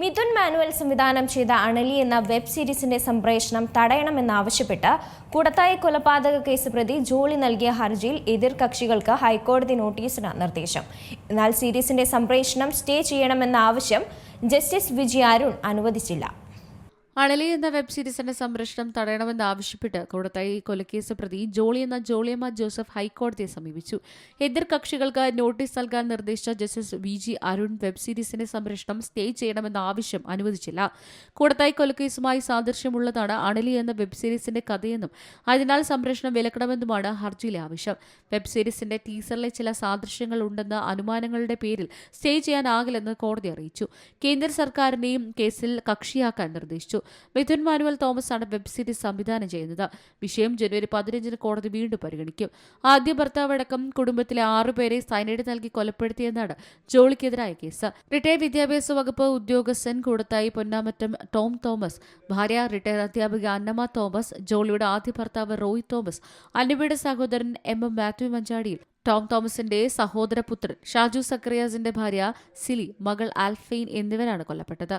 Mithun manual സംവിധാനം ചെയ്ത അണലി എന്ന വെബ് സീരീസിന്റെ സംപ്രേഷണം തടയണമെന്നാവശ്യപ്പെട്ട് കൂടത്തായി കൊലപാതക കേസ് പ്രതി ജോളി നൽകിയ ഹർജിയിൽ എതിർ കക്ഷികൾക്ക് ഹൈക്കോടതി നോട്ടീസിന് നിർദ്ദേശം. എന്നാൽ സീരീസിന്റെ സംപ്രേഷണം സ്റ്റേ ചെയ്യണമെന്ന ആവശ്യം ജസ്റ്റിസ് വിജി അരുൺ അനുവദിച്ചില്ല. അണലി എന്ന വെബ് സീരീസിന്റെ സംരക്ഷണം തടയണമെന്നാവശ്യപ്പെട്ട് കൂടത്തായി കൊലക്കേസ് പ്രതി ജോളി എന്ന ജോളിയമ്മ ജോസഫ് ഹൈക്കോടതിയെ സമീപിച്ചു. എതിർ കക്ഷികൾക്ക് നോട്ടീസ് നൽകാൻ നിർദ്ദേശിച്ച justice V G Arun web സീരീസിന്റെ സംരക്ഷണം സ്റ്റേ ചെയ്യണമെന്ന ആവശ്യം അനുവദിച്ചില്ല. കൂടത്തായി കൊലക്കേസുമായി സാദൃശ്യമുള്ളതാണ് അണലി എന്ന വെബ് സീരീസിന്റെ കഥയെന്നും അതിനാൽ സംരക്ഷണം വിലക്കണമെന്നുമാണ് ഹർജിയിലെ ആവശ്യം. വെബ് സീരീസിന്റെ ടീസറിലെ ചില സാദൃശ്യങ്ങൾ ഉണ്ടെന്ന അനുമാനങ്ങളുടെ പേരിൽ സ്റ്റേ ചെയ്യാനാകില്ലെന്ന് കോടതി അറിയിച്ചു. കേന്ദ്ര സർക്കാരിനെയും കേസിൽ കക്ഷിയാക്കാൻ നിർദ്ദേശിച്ചു. മിഥുൻ മാനുവൽ തോമസ് ആണ് വെബ് സീരീസ് സംവിധാനം ചെയ്യുന്നത്. വിഷയം ജനുവരി പതിനഞ്ചിന് കോടതി വീണ്ടും പരിഗണിക്കും. ആദ്യ ഭർത്താവ് അടക്കം കുടുംബത്തിലെ ആറുപേരെ സൈനൈഡ് നൽകി കൊലപ്പെടുത്തിയെന്നാണ് ജോളിക്കെതിരായ കേസ്. റിട്ടയർ വിദ്യാഭ്യാസ വകുപ്പ് ഉദ്യോഗസ്ഥൻ കൂടത്തായി പൊന്നാമറ്റം ടോം തോമസ് ഭാര്യ റിട്ടയർ അധ്യാപിക അന്നമ്മ തോമസ് ജോളിയുടെ ആദ്യ ഭർത്താവ് റോയ് തോമസ് അന്നമ്മയുടെ സഹോദരൻ എം. എം. മാത്യു മഞ്ചാടിയിൽ ടോം തോമസിന്റെ സഹോദരപുത്രൻ ഷാജു സക്രിയാസിന്റെ ഭാര്യ സിലി മകൾ ആൽഫെയിൻ എന്നിവരാണ് കൊല്ലപ്പെട്ടത്.